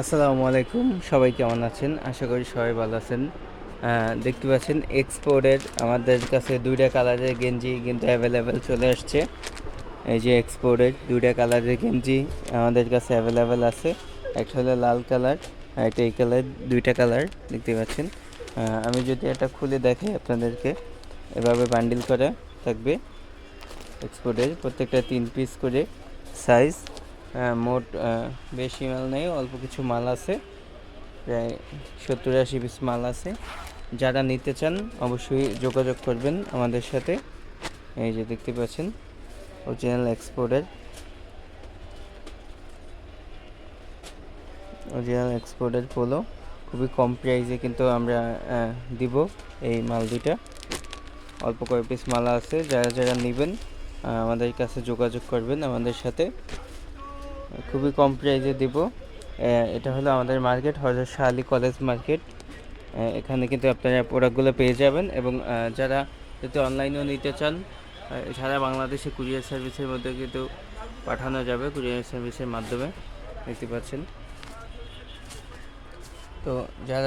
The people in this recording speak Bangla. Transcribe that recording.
আসসালামু আলাইকুম, সবাই কেমন আছেন? আশা করি সবাই ভালো আছেন। দেখতে পাচ্ছেন এক্সপোর্টের আমাদের কাছে দুইটা কালারের গেঞ্জি কিন্তু অ্যাভেলেবেল চলে আসছে। এই যে এক্সপোর্টের দুইটা কালারের গেঞ্জি আমাদের কাছে অ্যাভেলেবেল আছে। একটা হলো লাল কালার আর একটা এই কালার দুইটা কালার দেখতে পাচ্ছেন। আমি যদি এটা খুলে দেখাই আপনাদেরকে, এভাবে বান্ডিল করা থাকবে। এক্সপোর্টের প্রত্যেকটা তিন পিস করে সাইজ মোট বেশি মাল নেই, অল্প কিছু মাল আছে। প্রায় সত্তর আশি পিস মাল আছে। যারা নিতে চান, অবশ্যই যোগাযোগ করবেন আমাদের সাথে। এই যে দেখতে পাচ্ছেন অরিজিনাল এক্সপোর্টের অরিজিনাল এক্সপোর্টের পোলো খুবই কম প্রাইসে কিন্তু আমরা দিব এই মাল দুইটা। অল্প কয়েক পিস মালা আছে, যারা যারা নেবেন আমাদের কাছে যোগাযোগ করবেন আমাদের সাথে। খুবই কম প্রাইসে দেব। এটা হলো আমাদের মার্কেট হজরত শাহ আলী কলেজ মার্কেট এখানে কিন্তু আপনারা প্রোডাক্টগুলো পেয়ে যাবেন এবং যারা যদি অনলাইনেও নিতে চান সারা বাংলাদেশে কুরিয়ার সার্ভিসের মধ্যে কিন্তু পাঠানো যাবে কুরিয়ার সার্ভিসের মাধ্যমে। দেখতে পাচ্ছেন? তো যারা